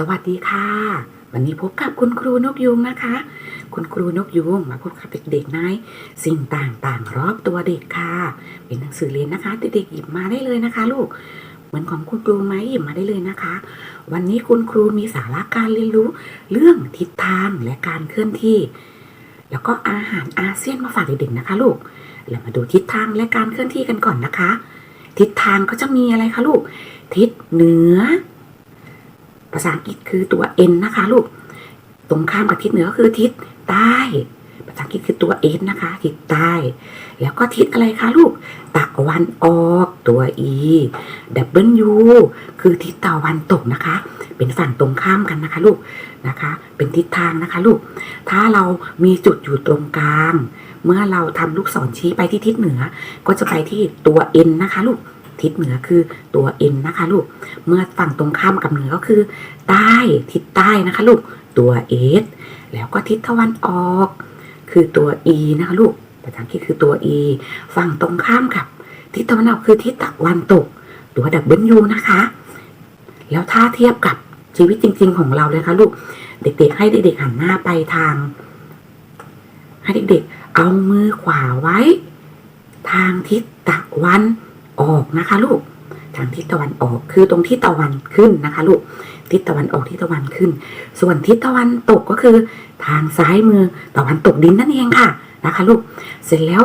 สวัสดีค่ะ วันนี้พบกับคุณครูนกยูงนะคะ คุณครูนกยูงมาพบกับเด็กๆในสิ่งต่างๆ รอบตัวเด็กค่ะ เป็นหนังสือเรียนนะคะ เด็กๆหยิบมาได้เลยนะคะ ลูก เหมือนของคุณครูไหมหยิบมาได้เลยนะคะ วันนี้คุณครูมีสาระการเรียนรู้ เรื่องทิศทางและการเคลื่อนที่ แล้วก็อาหารอาเซียนมาฝากเด็กๆนะคะ ลูก เรามาดูทิศทางและการเคลื่อนที่กันก่อนนะคะ ทิศทางก็จะมีอะไรคะลูก ทิศเหนือ ภาษาอังกฤษคือตัว N นะคะลูก ตรงข้ามกับทิศเหนือคือทิศใต้ ภาษาอังกฤษคือตัว S นะคะ ทิศใต้ แล้วก็ทิศอะไรคะลูก ตะวันออกตัว E W คือทิศตะวันตกนะคะ เป็นฝั่งตรงข้ามกันนะคะลูก นะคะ เป็นทิศทางนะคะลูก ถ้าเรามีจุดอยู่ตรงกลาง เมื่อเราทำลูกศรชี้ไปที่ทิศเหนือ ก็จะไปที่ตัว N นะคะลูก ทิศเหนือคือตัว N นะคะลูก เมื่อฝั่งตรงข้ามกับเหนือก็คือ ใต้ทิศใต้นะคะลูก ตัว S แล้วก็ทิศตะวันออก คือตัว E นะคะลูกภาษาอังกฤษคือตัว E ฝั่งตรงข้ามกับ ทิศตะวันออกคือทิศตะวันตก ตัว W นะคะ แล้วถ้าเทียบกับชีวิตจริง ๆ ของเราเลยค่ะลูก เด็กๆ ให้เด็กๆหันหน้าไปทาง ให้เด็กๆ เอามือขวาไว้ ทางทิศตะวัน ออกนะคะลูก ทางทิศตะวันออกคือตรงที่ตะวันขึ้นนะคะลูก ทิศตะวันออกทิศตะวันขึ้น ส่วนทิศตะวันตกก็คือ ทางซ้ายมือตะวันตกดินนั่นเองค่ะนะคะลูก เสร็จแล้ว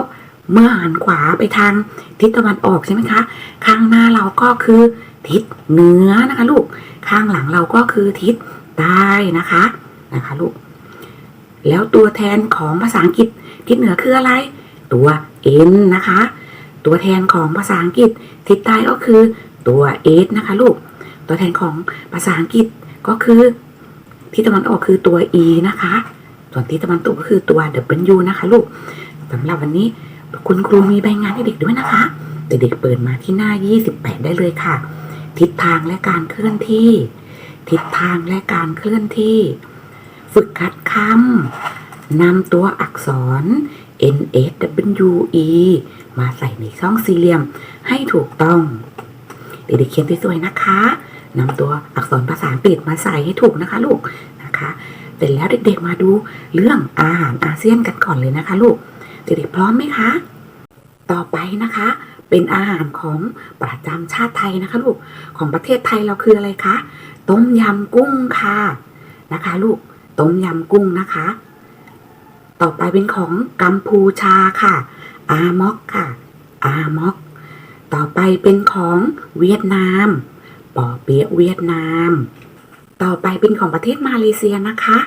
เมื่อหันขวาไปทางทิศตะวันออกใช่ไหมคะ ข้างหน้าเราก็คือทิศเหนือนะคะลูก ข้างหลังเราก็คือทิศใต้นะคะนะคะลูก แล้วตัวแทนของภาษาอังกฤษทิศเหนือคืออะไร ตัว n นะคะ ตัวแทนของภาษาอังกฤษทิศใต้ก็คือตัว s นะคะลูก ตัวแทนของภาษาอังกฤษก็คือทิศตะวันออกคือตัว e นะคะ ส่วนทิศตะวันตกก็คือตัว w นะคะลูกสำหรับวันนี้คุณครูมีใบงานให้เด็กด้วยนะคะเด็กๆเปิดมาที่หน้า 28 ได้เลยค่ะ ทิศทางและการเคลื่อนที่ ทิศทางและการเคลื่อนที่ ฝึกคัดคำนำตัวอักษร N S W E มาใส่ในช่องสี่เหลี่ยมให้ถูกต้อง เด็กๆเขียนสวยๆนะคะนำตัวอักษรภาษาอังกฤษมาใส่ให้ถูกนะคะลูกนะคะเสร็จแล้วเด็กๆมาดูเรื่องอาหารอาเซียนกันก่อนเลยนะคะลูก เด็กๆพร้อมไหมคะ ต่อไปนะคะ เป็นอาหารของประจำชาติไทยนะคะลูก ของประเทศไทยเราคืออะไรคะ ต้มยำกุ้งค่ะนะคะลูก ต้มยำกุ้งนะคะ ต่อไปเป็นของกัมพูชาค่ะ อามอกค่ะ อามอก ต่อไปเป็นของเวียดนาม ปอเปียะเวียดนาม ต่อไปเป็นของประเทศมาเลเซียนะคะ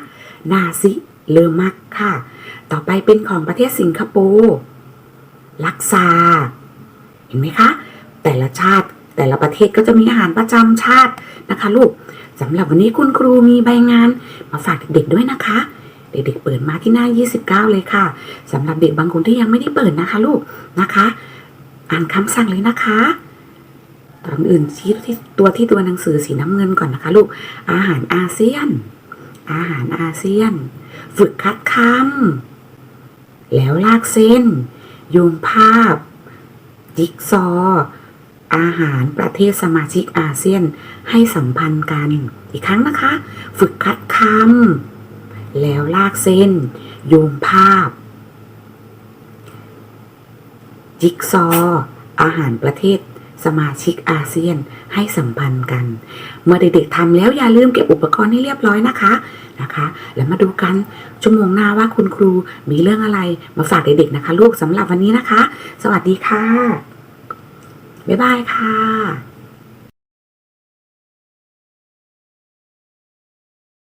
นาซิเลอมักค่ะ ต่อไปเป็นของประเทศสิงคโปร์ลักซา เห็นไหมคะ แต่ละชาติแต่ละประเทศก็จะมีอาหารประจำชาตินะคะ ลูกสำหรับวันนี้คุณครูมีใบงานมาฝากเด็กๆด้วยนะคะ เด็กๆเปิดมาที่หน้า 29 เลยค่ะสำหรับเด็กบางคนที่ยังไม่ได้เปิดนะคะลูกนะคะ อ่านคำสั่งเลยนะคะตอนอื่นชี้ที่ตัวที่ตัวหนังสือสีน้ำเงินก่อนนะคะลูก อาหารอาเซียน อาหารอาเซียน ฝึกคัดคำแล้วลากเส้น โยงภาพ จิ๊กซอว์อาหารประเทศสมาชิกอาเซียนให้สัมพันธ์กัน อีกครั้งนะคะ ฝึกคัดคำ แล้วลากเส้น โยงภาพ จิ๊กซอว์อาหารประเทศสมาชิกอาเซียนให้สัมพันธ์กัน เมื่อเด็กๆทำแล้วอย่าลืมเก็บอุปกรณ์ให้เรียบร้อยนะคะนะคะ แล้วมาดูกันชั่วโมงหน้าว่าคุณครูมีเรื่องอะไรมาฝากเด็กๆนะคะ ลูกสำหรับวันนี้นะคะ สวัสดีค่ะ บ๊ายบายค่ะ